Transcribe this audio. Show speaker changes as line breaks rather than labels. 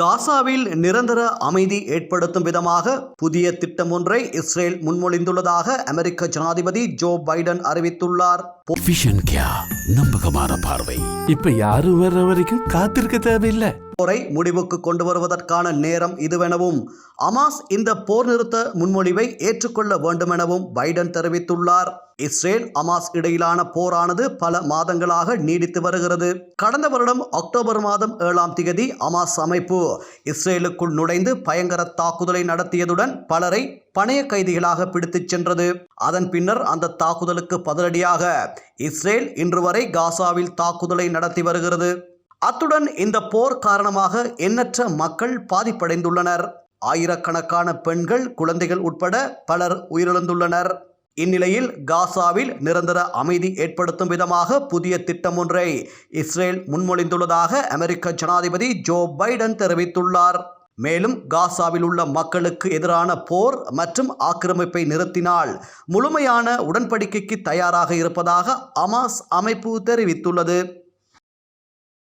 காசாவில் நிரந்தர அமைதி ஏற்படுத்தும் விதமாக புதிய திட்டம் ஒன்றை இஸ்ரேல் முன்மொழிந்துள்ளதாக அமெரிக்க ஜனாதிபதி ஜோ பைடன் அறிவித்துள்ளார்.
நம்பகமான பார்வை.
இப்ப யாரும் வர்ற வரைக்கும் காத்திருக்க தேவையில்லை.
போரை முடிவுக்கு கொண்டு வருவதற்கான நேரம் இதுவெனவும். அமாஸ் இந்த போர் நிறுத்த முன்மொழிவை ஏற்றுக்கொள்ள வேண்டுமெனவும் பைடன் தெரிவித்துள்ளார். இஸ்ரேல் அமாஸ் இடையிலான போரானது பல மாதங்களாக நீடித்து வருகிறது. கடந்த வருடம் அக்டோபர் மாதம் ஏழாம் தேதி அமாஸ் அமைப்பு இஸ்ரேலுக்குள் நுழைந்து பயங்கர தாக்குதலை நடத்தியதுடன் பலரை பணைய கைதிகளாக பிடித்துச் சென்றது. அதன் பின்னர் அந்த தாக்குதலுக்கு பதிலடியாக இஸ்ரேல் இன்று வரை காசாவில் தாக்குதலை நடத்தி வருகிறது. அத்துடன் இந்த போர் காரணமாக எண்ணற்ற மக்கள் பாதிப்படைந்துள்ளனர். ஆயிரக்கணக்கான பெண்கள் குழந்தைகள் உட்பட பலர் உயிரிழந்துள்ளனர். இந்நிலையில் காசாவில் நிரந்தர அமைதி ஏற்படுத்தும் விதமாக புதிய திட்டம் ஒன்றை இஸ்ரேல் முன்மொழிந்துள்ளதாக அமெரிக்க ஜனாதிபதி ஜோ பைடன் தெரிவித்துள்ளார். மேலும் காசாவில் உள்ள மக்களுக்கு எதிரான போர் மற்றும் ஆக்கிரமிப்பை நிறுத்தினால் முழுமையான உடன்படிக்கைக்கு தயாராக இருப்பதாக அமாஸ் அமைப்பு தெரிவித்துள்ளது.